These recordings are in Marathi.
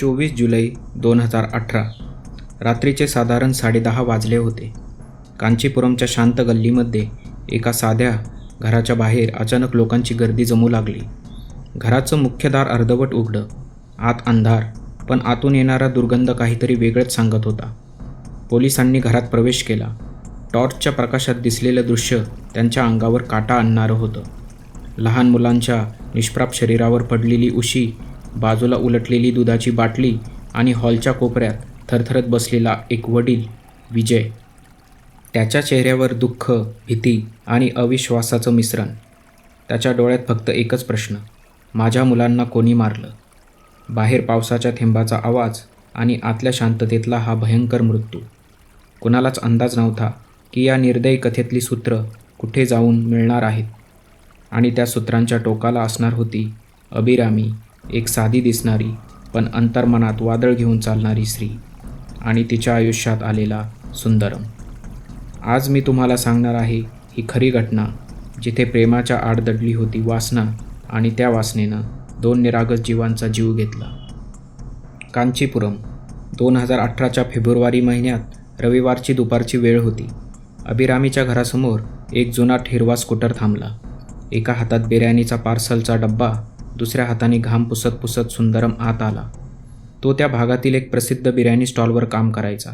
चोवीस जुलै दोन हजार अठरा. रात्रीचे साधारण साडेदहा वाजले होते. कांचीपुरमच्या शांत गल्लीमध्ये एका साध्या घराच्या बाहेर अचानक लोकांची गर्दी जमू लागली. घराचं मुख्य दार अर्धवट उघडं आत अंधार पण आतून येणारा दुर्गंध काहीतरी वेगळंच सांगत होता. पोलिसांनी घरात प्रवेश केला. टॉर्चच्या प्रकाशात दिसलेलं दृश्य त्यांच्या अंगावर काटा आणणारं होतं. लहान मुलांच्या निष्प्राप शरीरावर पडलेली उशी बाजूला उलटलेली दुधाची बाटली आणि हॉलच्या कोपऱ्यात थरथरत बसलेला एक वडील विजय. त्याच्या चेहऱ्यावर दुःख भीती आणि अविश्वासाचं मिश्रण. त्याच्या डोळ्यात फक्त एकच प्रश्न. माझ्या मुलांना कोणी मारलं? बाहेर पावसाच्या थेंबाचा आवाज आणि आतल्या शांततेतला हा भयंकर मृत्यू. कुणालाच अंदाज नव्हता की या निर्दयी कथेतली सूत्र कुठे जाऊन मिळणार आहेत. आणि त्या सूत्रांच्या टोकाला असणार होती अभिरामी एक साधी दिसणारी पण अंतर्मनात वादळ घेऊन चालणारी स्त्री आणि तिच्या आयुष्यात आलेला सुंदरम. आज मी तुम्हाला सांगणार आहे ही खरी घटना जिथे प्रेमाच्या आड दडली होती वासना आणि त्या वासनेनं दोन निरागस जीवांचा जीव घेतला. कांचीपुरम दोन हजार अठराच्या फेब्रुवारी महिन्यात रविवारची दुपारची वेळ होती. अभिरामीच्या घरासमोर एक जुना ठेरवा स्कूटर थांबला. एका हातात बिर्याणीचा पार्सलचा डब्बा दुसऱ्या हाताने घाम पुसत पुसत सुंदरम आत आला. तो त्या भागातील एक प्रसिद्ध बिर्याणी स्टॉलवर काम करायचा.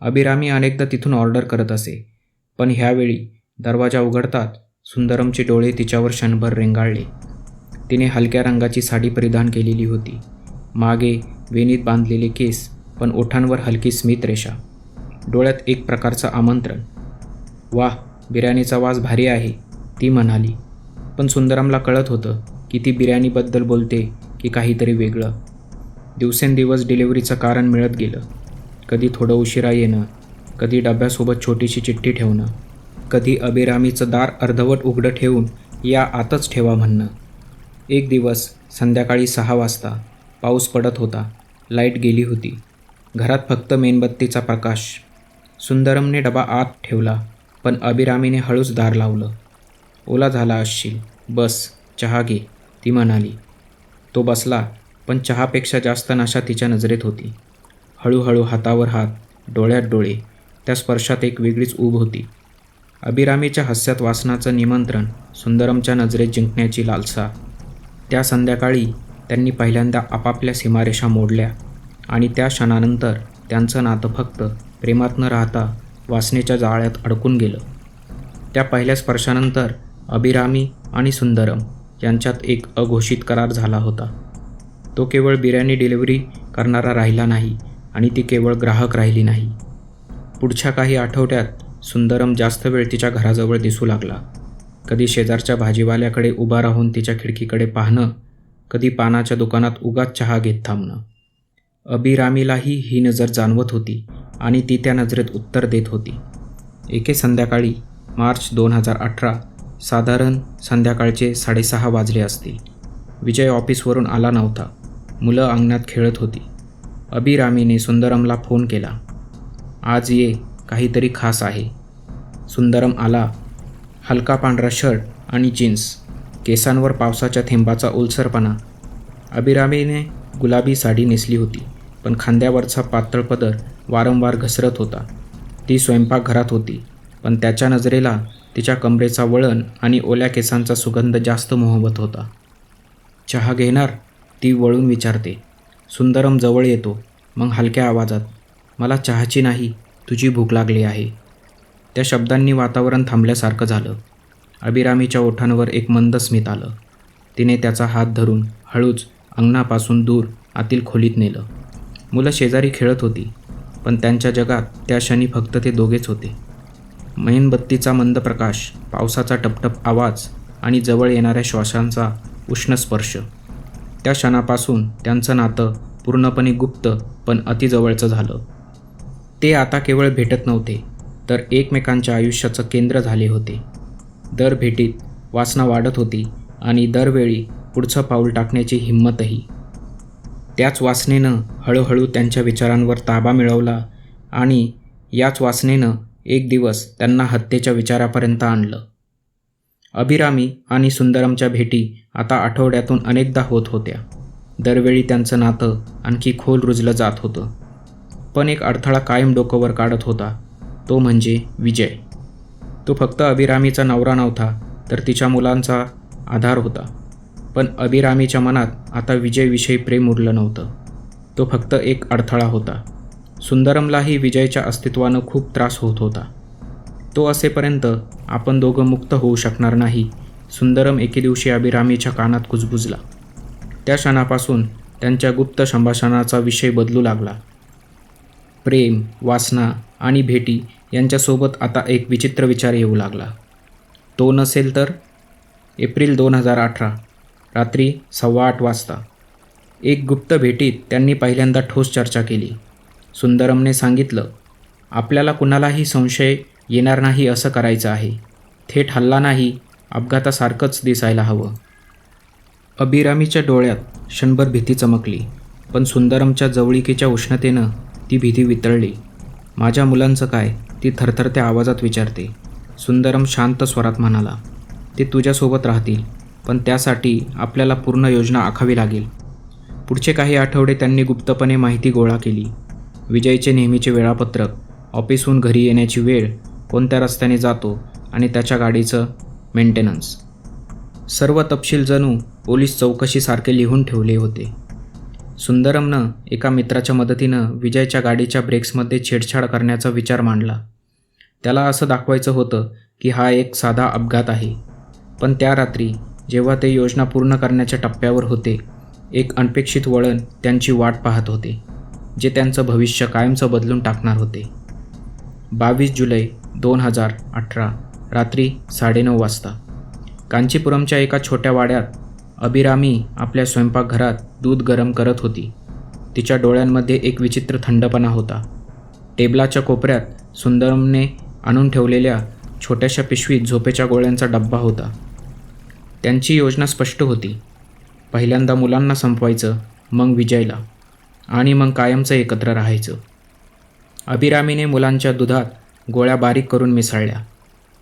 अभिरामी अनेकदा तिथून ऑर्डर करत असे पण ह्यावेळी दरवाजा उघडतात सुंदरमचे डोळे तिच्यावर क्षणभर रेंगाळले. तिने हलक्या रंगाची साडी परिधान केलेली होती. मागे वेणीत बांधलेले केस पण ओठांवर हलकी स्मित रेषा. डोळ्यात एक प्रकारचं आमंत्रण. वाह बिर्याणीचा वास भारी आहे ती म्हणाली. पण सुंदरमला कळत होतं की ती बिर्याणीबद्दल बोलते की काहीतरी वेगळं. दिवसेंदिवस डिलिव्हरीचं कारण मिळत गेलं. कधी थोडं उशिरा येणं कधी डब्यासोबत छोटीशी चिठ्ठी ठेवणं कधी अबिरामीचं दार अर्धवट उघडं ठेवून या आतच ठेवा म्हणणं. एक दिवस संध्याकाळी सहा वाजता पाऊस पडत होता लाइट गेली होती. घरात फक्त मेणबत्तीचा प्रकाश. सुंदरमने डबा आत ठेवला पण अबिरामीने हळूच दार लावलं. ओला झाला असशील बस चहा घे. ती म्हणाली तो बसला पण चहापेक्षा जास्त नशा तिच्या नजरेत होती. हळूहळू हातावर हात डोळ्यात डोळे त्या स्पर्शात एक वेगळीच ऊब होती. अभिरामीच्या हास्यात वासनाचं निमंत्रण सुंदरमच्या नजरेत जिंकण्याची लालसा. त्या संध्याकाळी त्यांनी पहिल्यांदा आपापल्या सीमारेषा मोडल्या आणि त्या क्षणानंतर त्यांचं नातं फक्त प्रेमात न राहता वासनेच्या जाळ्यात अडकून गेलं. त्या पहिल्या स्पर्शानंतर अभिरामी आणि सुंदरम यांच्यात एक अघोषित करार झाला होता. तो केवळ बिर्याणी डिलिव्हरी करणारा राहिला नाही आणि ती केवळ ग्राहक राहिली नाही. पुढच्या काही आठवड्यात सुंदरम जास्त वेळ तिच्या घराजवळ दिसू लागला. कधी शेजारच्या भाजीवाल्याकडे उभा राहून तिच्या खिडकीकडे पाहणं कधी पानाच्या दुकानात उगाच चहा घेत थांबणं. अभिरामीलाही ही नजर जाणवत होती आणि ती त्या नजरेत उत्तर देत होती. एके संध्याकाळी मार्च दोन हजार अठरा साधारण संध्याकाळचे साडेसहा वाजले असतील विजय ऑफिसवरून आला नव्हता. मुलं अंगणात खेळत होती. अभिरामीने सुंदरमला फोन केला. आज ये काहीतरी खास आहे. सुंदरम आला. हलका पांढरा शर्ट आणि जीन्स केसांवर पावसाच्या थेंबाचा ओलसरपणा. अभिरामीने गुलाबी साडी नेसली होती पण खांद्यावरचा पातळ पदर वारंवार घसरत होता. ती स्वयंपाकघरात होती पण त्याच्या नजरेला तिच्या कमरेचा वळण आणि ओल्या केसांचा सुगंध जास्त मोहबत होता. चहा घेणार? ती वळून विचारते. सुंदरम जवळ येतो. मग हलक्या आवाजात मला चहाची नाही तुझी भूक लागली आहे. त्या शब्दांनी वातावरण थांबल्यासारखं झालं. अभिरामीच्या ओठांवर एक मंद स्मित आलं. तिने त्याचा हात धरून हळूच अंगणापासून दूर आतील खोलीत नेलं. मुलं शेजारी खेळत होती पण त्यांच्या जगात त्या क्षणी फक्त ते दोघेच होते. मेणबत्तीचा मंद प्रकाश पावसाचा टपटप आवाज आणि जवळ येणाऱ्या श्वासांचा उष्ण स्पर्श. त्या क्षणापासून त्यांचं नातं पूर्णपणे गुप्त पण अतिजवळचं झालं. ते आता केवळ भेटत नव्हते तर एकमेकांच्या आयुष्याचं केंद्र झाले होते. दर भेटीत वासना वाढत होती आणि दरवेळी पुढचं पाऊल टाकण्याची हिंमतही. त्याच वासनेनं हळूहळू त्यांच्या विचारांवर ताबा मिळवला आणि याच वासनेनं एक दिवस त्यांना हत्येच्या विचारापर्यंत आणलं. अभिरामी आणि सुंदरमच्या भेटी आता आठवड्यातून अनेकदा होत होत्या. दरवेळी त्यांचं नातं आणखी खोल रुजलं जात होतं. पण एक अडथळा कायम डोकंवर काढत होता. तो म्हणजे विजय. तो फक्त अभिरामीचा नवरा नव्हता तर तिच्या मुलांचा आधार होता. पण अभिरामीच्या मनात आता विजयविषयी प्रेम उरलं नव्हतं. तो फक्त एक अडथळा होता. सुंदरमलाही विजयच्या अस्तित्वानं खूप त्रास होत होता. तो असेपर्यंत आपण दोघं मुक्त होऊ शकणार नाही सुंदरम एके दिवशी अभिरामीच्या कानात कुजबुजला. त्या क्षणापासून त्यांच्या गुप्त संभाषणाचा विषय बदलू लागला. प्रेम वासना आणि भेटी यांच्यासोबत आता एक विचित्र विचार येऊ लागला. तो नसेल तर? एप्रिल दोन हजार अठरा रात्री सव्वा आठ वाजता. एक गुप्त भेटीत त्यांनी पहिल्यांदा ठोस चर्चा केली. सुंदरमने सांगितलं आपल्याला कुणालाही संशय येणार नाही असं करायचं आहे. थेट हल्ला नाही अपघातासारखंच दिसायला हवं. अभिरामीच्या डोळ्यात क्षणभर भीती चमकली पण सुंदरमच्या जवळिकीच्या उष्णतेनं ती भीती वितळली. माझ्या मुलांचं काय? ती थरथरत्या आवाजात विचारते. सुंदरम शांत स्वरात म्हणाला ते तुझ्यासोबत राहतील पण त्यासाठी आपल्याला पूर्ण योजना आखावी लागेल. पुढचे काही आठवडे त्यांनी गुप्तपणे माहिती गोळा केली. विजयचे नेहमीचे वेळापत्रक ऑफिसहून घरी येण्याची वेळ कोणत्या रस्त्याने जातो आणि त्याच्या गाडीचं मेंटेनन्स सर्व तपशील जणू पोलीस चौकशीसारखे लिहून ठेवले होते. सुंदरमनं एका मित्राच्या मदतीनं विजयच्या गाडीच्या ब्रेक्समध्ये छेडछाड करण्याचा विचार मांडला. त्याला असं दाखवायचं होतं की हा एक साधा अपघात आहे. पण त्या रात्री जेव्हा ते योजना पूर्ण करण्याच्या टप्प्यावर होते एक अनपेक्षित वळण त्यांची वाट पाहत होते. जे त्यांचं भविष्य कायमचं बदलून टाकणार होते. बावीस जुलै दोन हजार अठरा रात्री साडेनऊ वाजता. कांचीपुरमच्या एका छोट्या वाड्यात अभिरामी आपल्या स्वयंपाकघरात दूध गरम करत होती. तिच्या डोळ्यांमध्ये एक विचित्र थंडपणा होता. टेबलाच्या कोपऱ्यात सुंदरमने आणून ठेवलेल्या छोट्याशा पिशवीत झोपेच्या गोळ्यांचा डब्बा होता. त्यांची योजना स्पष्ट होती. पहिल्यांदा मुलांना संपवायचं मग विजयला. आणि मग कायमचं एकत्र राहायचं. अभिरामीने मुलांच्या दुधात गोळ्या बारीक करून मिसळल्या.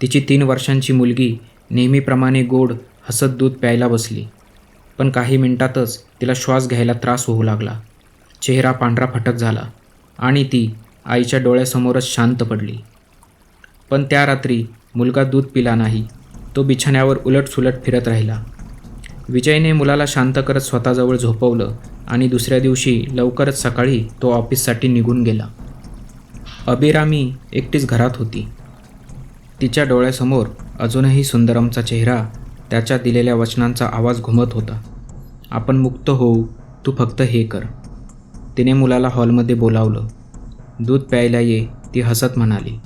तिची तीन वर्षांची मुलगी नेहमीप्रमाणे गोड हसत दूध प्यायला बसली. पण काही मिनिटातच तिला श्वास घ्यायला त्रास होऊ लागला. चेहरा पांढरा फटक झाला आणि ती आईच्या डोळ्यासमोरच शांत पडली. पण त्या रात्री मुलगा दूध पिला नाही. तो बिछाण्यावर उलटसुलट फिरत राहिला. विजयने मुलाला शांत करत स्वतःजवळ झोपवलं. आणि दुसऱ्या दिवशी लवकरच सकाळी तो ऑफिससाठी निघून गेला. अभिरामी एकटीच घरात होती. तिच्या डोळ्यासमोर अजूनही सुंदरमचा चेहरा त्याच्या दिलेल्या वचनांचा आवाज घुमत होता. आपण मुक्त होऊ तू फक्त हे कर. तिने मुलाला हॉलमध्ये बोलावलं. दूध प्यायला ये ती हसत म्हणाली.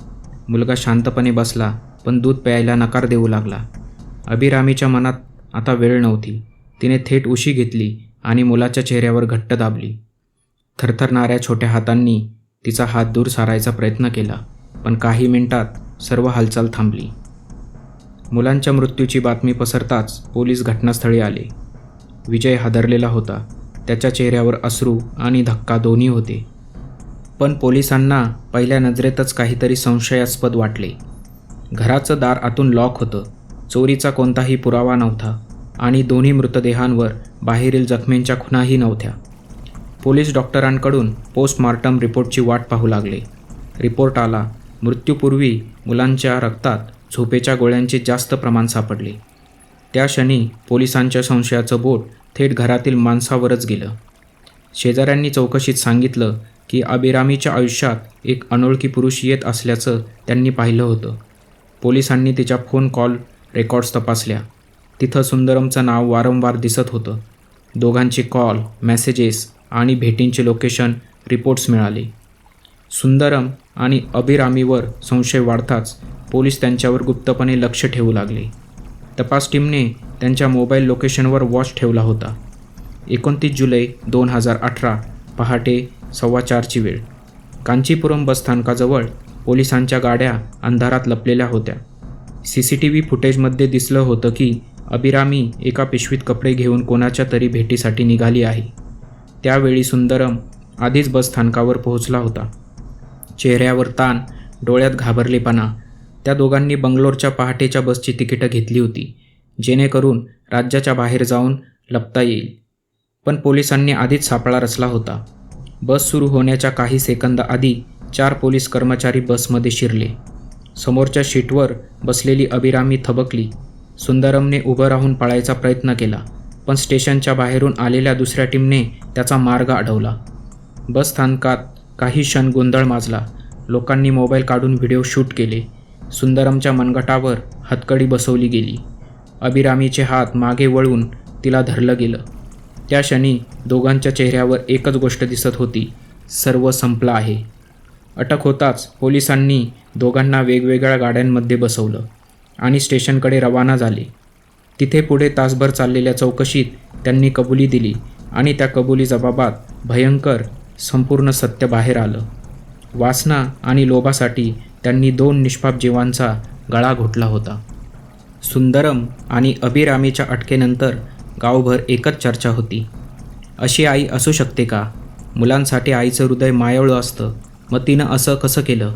मुलगा शांतपणे बसला पण दूध प्यायला नकार देऊ लागला. अभिरामीच्या मनात आता वेळ नव्हती. तिने थेट उशी घेतली आणि मुलाच्या चेहऱ्यावर घट्ट दाबली. थरथरणाऱ्या छोट्या हातांनी तिचा हात दूर सारायचा प्रयत्न केला पण काही मिनिटात सर्व हालचाल थांबली. मुलांच्या मृत्यूची बातमी पसरताच पोलीस घटनास्थळी आले. विजय हादरलेला होता. त्याच्या चेहऱ्यावर अश्रू आणि धक्का दोन्ही होते. पण पोलिसांना पहिल्या नजरेतच काहीतरी संशयास्पद वाटले. घराचं दार आतून लॉक होतं. चोरीचा कोणताही पुरावा नव्हता. आणि दोन्ही मृतदेहांवर बाहेरील जखमींच्या खुणाही नव्हत्या. पोलीस डॉक्टरांकडून पोस्टमॉर्टम रिपोर्टची वाट पाहू लागले. रिपोर्ट आला मृत्यूपूर्वी मुलांच्या रक्तात झोपेच्या गोळ्यांचे जास्त प्रमाण सापडले. त्या क्षणी पोलिसांच्या संशयाचं बोट थेट घरातील माणसावरच गेलं. शेजाऱ्यांनी चौकशीत सांगितलं की अबिरामीच्या आयुष्यात एक अनोळखी पुरुष येत असल्याचं त्यांनी पाहिलं होतं. पोलिसांनी तिच्या फोन कॉल रेकॉर्ड्स तपासल्या. तिथं सुंदरमचं नाव वारंवार दिसत होतं. दोघांचे कॉल मेसेजेस आणि भेटींचे लोकेशन रिपोर्ट्स मिळाले. सुंदरम आणि अभिरामीवर संशय वाढताच पोलीस त्यांच्यावर गुप्तपणे लक्ष ठेवू लागले. तपास टीमने त्यांच्या मोबाईल लोकेशनवर वॉच ठेवला होता. एकोणतीस जुलै दोन हजार अठरा पहाटे सव्वा चारची वेळ. कांचीपुरम बसस्थानकाजवळ पोलिसांच्या गाड्या अंधारात लपलेल्या होत्या. सी सी टी व्ही फुटेजमध्ये दिसलं होतं की अभिरामी एका पिशवीत कपडे घेऊन कोणाच्या तरी भेटीसाठी निघाली आहे. त्यावेळी सुंदरम आधीच बसस्थानकावर पोहोचला होता. चेहऱ्यावर ताण डोळ्यात घाबरलेपणा त्या दोघांनी बंगलोरच्या पहाटेच्या बसची तिकीटं घेतली होती जेणेकरून राज्याच्या बाहेर जाऊन लपता येईल. पण पोलिसांनी आधीच सापळा रचला होता. बस सुरू होण्याच्या काही सेकंद आधी चार पोलीस कर्मचारी बसमध्ये शिरले. समोरच्या शीटवर बसलेली अभिरामी थबकली. सुंदरमने उभं राहून पळायचा प्रयत्न केला पण स्टेशनच्या बाहेरून आलेल्या दुसऱ्या टीमने त्याचा मार्ग अडवला. बस स्थानकात काही क्षण गोंधळ माजला. लोकांनी मोबाईल काढून व्हिडिओ शूट केले. सुंदरमच्या मनगटावर हतकडी बसवली गेली. अभिरामीचे हात मागे वळून तिला धरलं गेलं. त्या क्षणी दोघांच्या चेहऱ्यावर एकच गोष्ट दिसत होती. सर्व संपलं आहे. अटक होताच पोलिसांनी दोघांना वेगवेगळ्या गाड्यांमध्ये बसवलं. आणि स्टेशनकडे रवाना झाले. तिथे पुढे तासभर चाललेल्या चौकशीत त्यांनी कबुली दिली आणि त्या कबुली जबाबात भयंकर संपूर्ण सत्य बाहेर आलं. वासना आणि लोभासाठी त्यांनी दोन निष्पाप जीवांचा गळा घोटला होता. सुंदरम आणि अभिरामीच्या अटकेनंतर गावभर एकच चर्चा होती. अशी आई असू शकते का? मुलांसाठी आईचं हृदय मायवळं असतं. मग तिनं असं कसं केलं?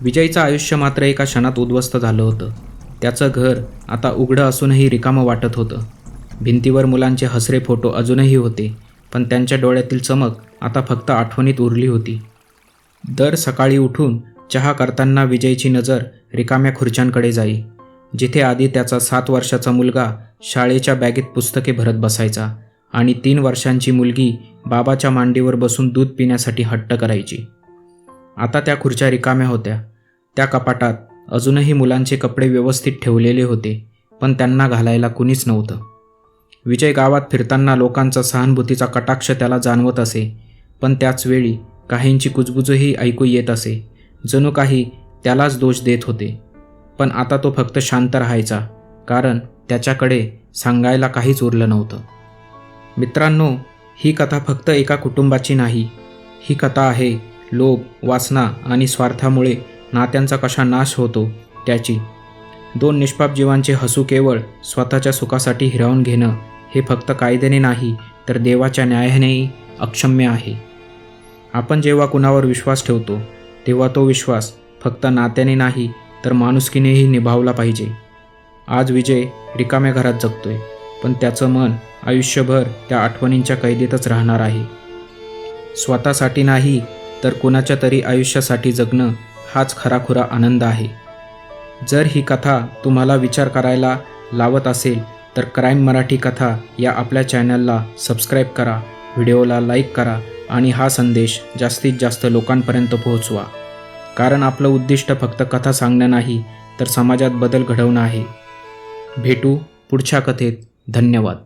विजयचं आयुष्य मात्र एका क्षणात उद्ध्वस्त झालं होतं. त्याचं घर आता उघडं असूनही रिकामं वाटत होतं. भिंतीवर मुलांचे हसरे फोटो अजूनही होते पण त्यांच्या डोळ्यातील चमक आता फक्त आठवणीत उरली होती. दर सकाळी उठून चहा करताना विजयची नजर रिकाम्या खुर्च्यांकडे जाई जिथे आधी त्याचा सात वर्षाचा मुलगा शाळेच्या बॅगेत पुस्तके भरत बसायचा आणि तीन वर्षांची मुलगी बाबाच्या मांडीवर बसून दूध पिण्यासाठी हट्ट करायची. आता त्या खुर्च्या रिकाम्या होत्या. त्या कपाटात अजूनही मुलांचे कपडे व्यवस्थित ठेवलेले होते पण त्यांना घालायला कुणीच नव्हतं. विजय गावात फिरताना लोकांचा सहानुभूतीचा कटाक्ष त्याला जाणवत असे पण त्याचवेळी काहींची कुजबुजही ऐकू येत असे. जणू काही त्यालाच दोष देत होते. पण आता तो फक्त शांत राहायचा कारण त्याच्याकडे सांगायला काहीच उरलं नव्हतं. मित्रांनो ही कथा फक्त एका कुटुंबाची नाही ही कथा आहे लोभ वासना आणि स्वार्थामुळे नात्यांचा कशा नाश होतो त्याची. दोन निष्पाप जीवांचे हसू केवळ स्वतःच्या सुखासाठी हिरावून घेणं हे फक्त कायद्याने नाही तर देवाच्या न्यायानेही अक्षम्य आहे. आपण जेव्हा कुणावर विश्वास ठेवतो तेव्हा तो विश्वास फक्त नात्याने नाही तर माणुसकीनेही निभावला पाहिजे. आज विजय रिकाम्या घरात जगतोय पण त्याचं मन आयुष्यभर त्या आठवणींच्या कैदेतच राहणार आहे. स्वतःसाठी नाही तर कुणाच्या तरी आयुष्यासाठी जगणं हाच खराखुरा आनंद आहे. जर ही कथा तुम्हाला विचार करायला लावत असेल तर क्राईम मराठी कथा या आपल्या चॅनलला सबस्क्राईब करा व्हिडिओला लाईक करा आणि हा संदेश जास्तीत जास्त लोकांपर्यंत पोहोचवा. कारण आपलं उद्दिष्ट फक्त कथा सांगणं नाही तर समाजात बदल घडवणं आहे. भेटू पुढच्या कथेत. धन्यवाद.